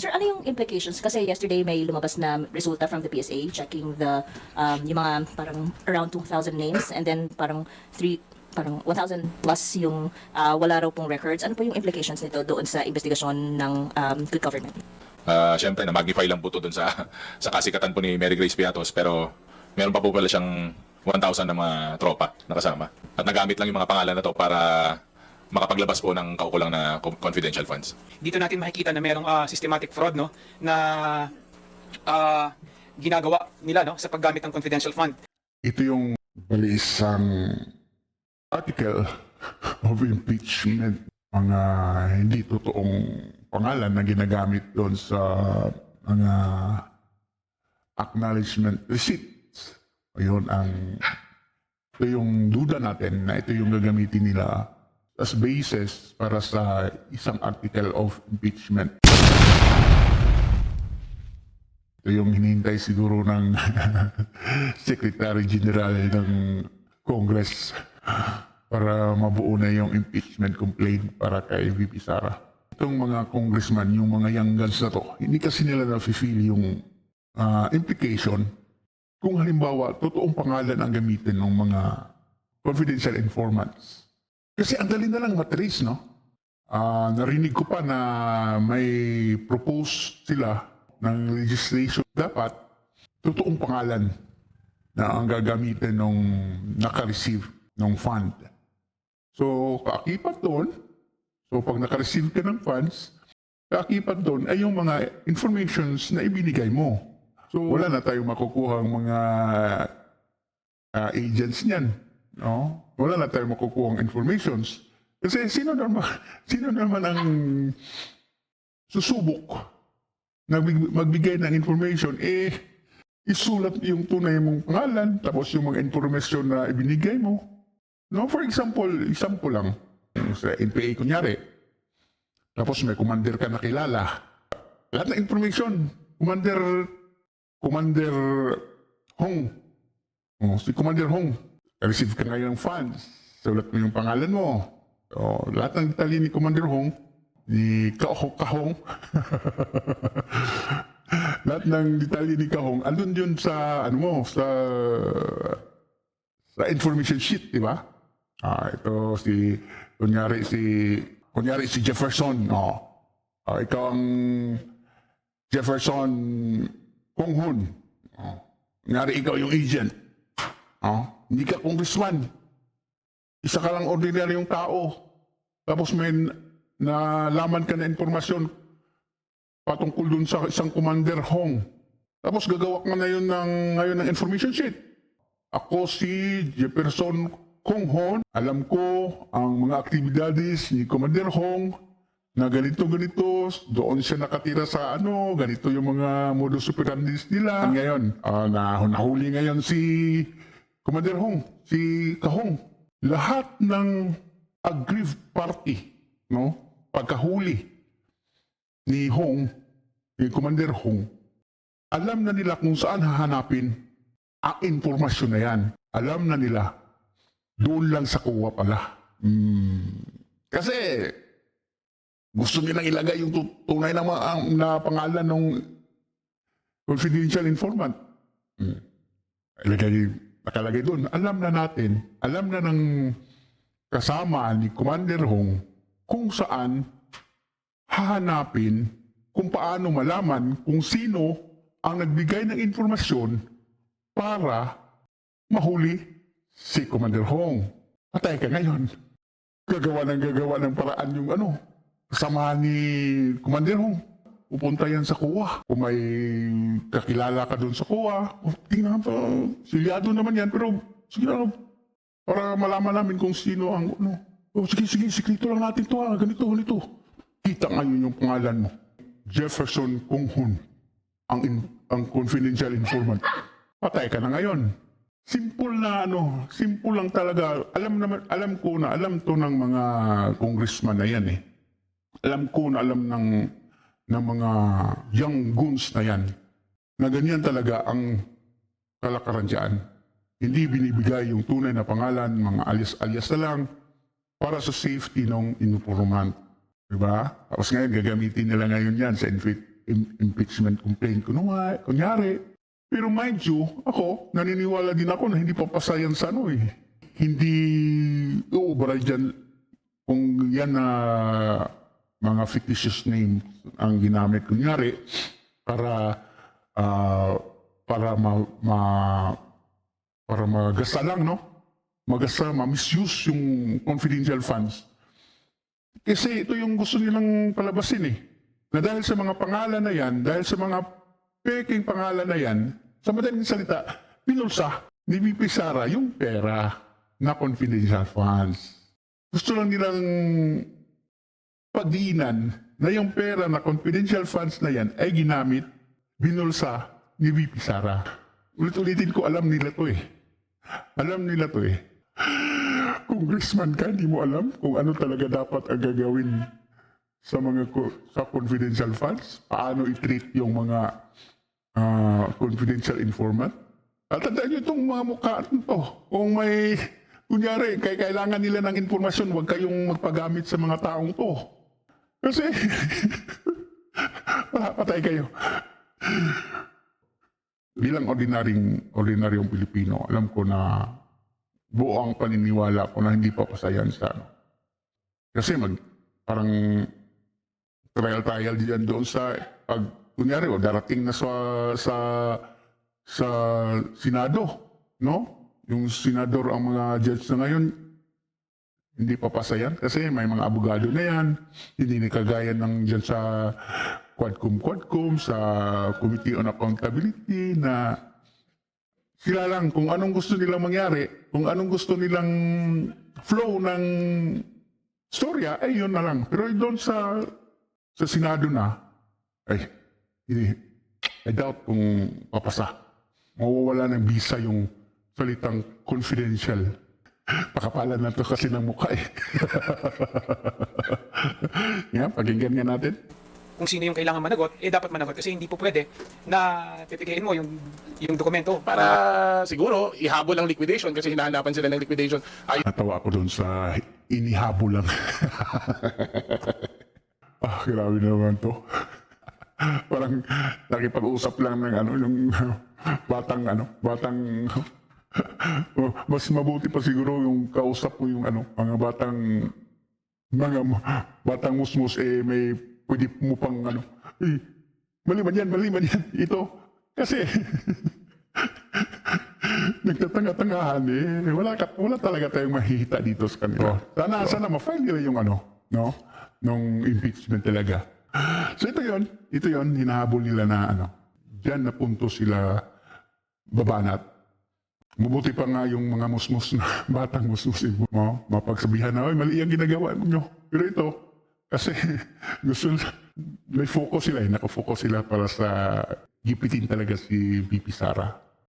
Sir, ano yung implications? Kasi yesterday may lumabas na resulta from the PSA checking the um, yung mga parang around 2,000 names and then parang three parang 1,000 plus yung ah, wala raw pong records. Ano po yung implications nito doon sa investigasyon ng um, good government? Ah, Siyempre, na-magnify lang po to dun sa, sa kasikatan po ni Mary Grace Piatos, pero meron pa po pala siyang 1,000 na mga tropa na kasama. At nagamit lang yung mga pangalan na to para makapaglabas po ng kaukulang na co- confidential funds. dito natin makikita na merong ah, systematic fraud no na ah, ginagawa nila no sa paggamit ng confidential fund. Ito yung bali isang article of impeachment. Mga hindi totoong pangalan na ginagamit doon sa mga acknowledgement receipts. Ayun ang ito yung duda natin na ito yung gagamitin nila as basis para sa isang article of impeachment. Ito yung hinihintay siguro ng Secretary General ng Congress para mabuo na yung impeachment complaint para kay VP Sara. Itong mga congressman, yung mga young guns na to, hindi kasi nila na-feel yung ah, implication kung halimbawa, totoong pangalan ang gamitin ng mga confidential informants. Kasi ang dali na lang matrace, no? Ah, narinig ko pa na may propose sila ng legislation. Dapat, totoong pangalan na ang gagamitin nung naka-receive ng fund. So, kaakibat doon, so pag naka-receive ka ng funds, kaakibat doon ay yung mga informations na ibinigay mo. So, wala na tayong makukuha mga ah, agents niyan. No? Wala na tayong makukuha informations. Kasi sino naman, sino naman ang susubok na big- magbigay ng information, eh, isulat yung tunay mong pangalan, tapos yung mga information na ibinigay mo. No, for example, example lang, sa NPA kunyari, tapos may commander ka nakilala. Lahat ng information, commander, commander Hong. Oh, si Commander Hong, receive ka ngayon ng funds. Sulat mo yung pangalan mo. So, lahat ng detalye ni Commander Hong, ni Kahong, Kahong, lahat ng detalye ni Kahong, andun yun sa, ano mo, sa, sa information sheet, di ba? Ah, ito si, kunyari si, kunyari si Jefferson, oh. Ah, ikaw ang Jefferson Konghun. Oh. Kunyari ikaw yung agent. Oh. Hindi ka congressman. Isa ka lang ordinaryong tao. Tapos may nalaman ka na informasyon patungkol dun sa isang commander Hong. Tapos gagawa ka ngayon ng, ngayon ng information sheet. Ako si Jefferson Kong Hon. Alam ko ang mga aktibidades ni Commander Hong na ganito ganito doon siya nakatira sa ano ganito yung mga modus operandi nila ngayon ah, na nahuli ngayon si Commander Hong si Kahong lahat ng aggrieved party no pagkahuli ni Hong ni Commander Hong alam na nila kung saan hahanapin ang impormasyon na yan alam na nila doon lang sa kuwa pala Hmm. kasi gusto nilang ilagay yung tu- tunay na, ang- na pangalan ng confidential informant. Hmm. Ilagay, nakalagay doon. Alam na natin, alam na ng kasama ni Commander Hong kung saan hahanapin kung paano malaman kung sino ang nagbigay ng informasyon para mahuli si Commander Hong. Patay ka ngayon gagawa ng gagawa ng paraan yung ano, kasama ni Commander Hong. Pupunta yan sa kuwa. Kung may kakilala ka doon sa kuwa, oh, tingnan pa, silyado naman yan, pero sige na, para malaman namin kung sino ang ano. Oh, sige, sige, sikrito lang natin to ha, ganito, ganito. Kita ngayon yung pangalan mo. Jefferson Konghun, ang, in, ang confidential informant. Patay ka na ngayon. Simple na ano, simple lang talaga. Alam naman, alam ko na, alam to ng mga congressman na yan eh. Alam ko na alam ng, ng mga young goons na yan, na ganyan talaga ang kalakaran dyan. Hindi binibigay yung tunay na pangalan, mga alias-alias na lang, para sa safety ng informant. Diba? Tapos ngayon, gagamitin nila ngayon yan sa impeachment complaint nga, kunyari. Pero mind you, ako, naniniwala din ako na hindi papasayan sa ano eh. Hindi, uubra dyan kung yan na mga fictitious names ang ginamit. Kunyari, para ah, para ma, ma para magasa lang, no? Magasa, ma-misuse yung confidential funds. Kasi ito yung gusto nilang palabasin eh. Na dahil sa mga pangalan na yan, dahil sa mga peking pangalan na yan, sa madaling salita, pinulsa ni VP Sara yung pera na confidential funds. Gusto lang nilang pagdiinan na yung pera na confidential funds na yan ay ginamit, binulsa ni VP Sara. Ulit-ulitin ko, alam nila to eh. Alam nila to eh. Congressman ka, hindi mo alam kung ano talaga dapat ang gagawin sa mga sa confidential funds, paano i-treat yung mga ah, confidential informant. At tandaan nyo itong mga mukha to. Kung may, kunyari, kay kailangan nila ng informasyon, huwag kayong magpagamit sa mga taong to. Kasi, patay kayo. Bilang ordinaryong, ordinaryong Pilipino, alam ko na buo ang paniniwala ko na hindi papasayan sa ano. Kasi mag, parang trial trial diyan doon sa pag kunyari o darating na sa sa sa Senado, no? Yung senador ang mga judge na ngayon hindi papasayan kasi may mga abogado na yan, hindi ni kagaya ng dyan sa Quadcom Quadcom, sa Committee on Accountability na sila lang kung anong gusto nilang mangyari, kung anong gusto nilang flow ng storya, ay yun na lang. Pero doon sa sa Senado na, ay, hindi, I doubt kung papasa. Mawawala ng visa yung salitang confidential. Pakapalan na to kasi ng mukha eh. Nga, pakinggan nga natin. Kung sino yung kailangan managot, eh dapat managot kasi hindi po pwede na pipigiin mo yung yung dokumento para siguro ihabol ang liquidation kasi hinahanapan sila ng liquidation. Ay, Natawa ako doon sa inihabol lang. ah, grabe naman to. Parang nakipag-usap lang ng ano, yung batang ano, batang mas mabuti pa siguro yung kausap mo yung ano, mga batang mga batang musmus eh may pwede mo pang ano, eh, mali man yan, mali man yan, ito. Kasi nagtatanga-tangahan eh. Wala, ka, wala talaga tayong mahihita dito sa kanila. Sana, sana ma-file nila yung ano, no? Nung impeachment talaga. So ito yon ito yon hinahabol nila na ano, dyan na punto sila babanat. Mabuti pa nga yung mga musmus na batang musmus eh, mo, mapagsabihan na, ay mali ang ginagawa nyo. Pero ito, kasi gusto may focus sila eh, nakafocus sila para sa gipitin talaga si VP Sara.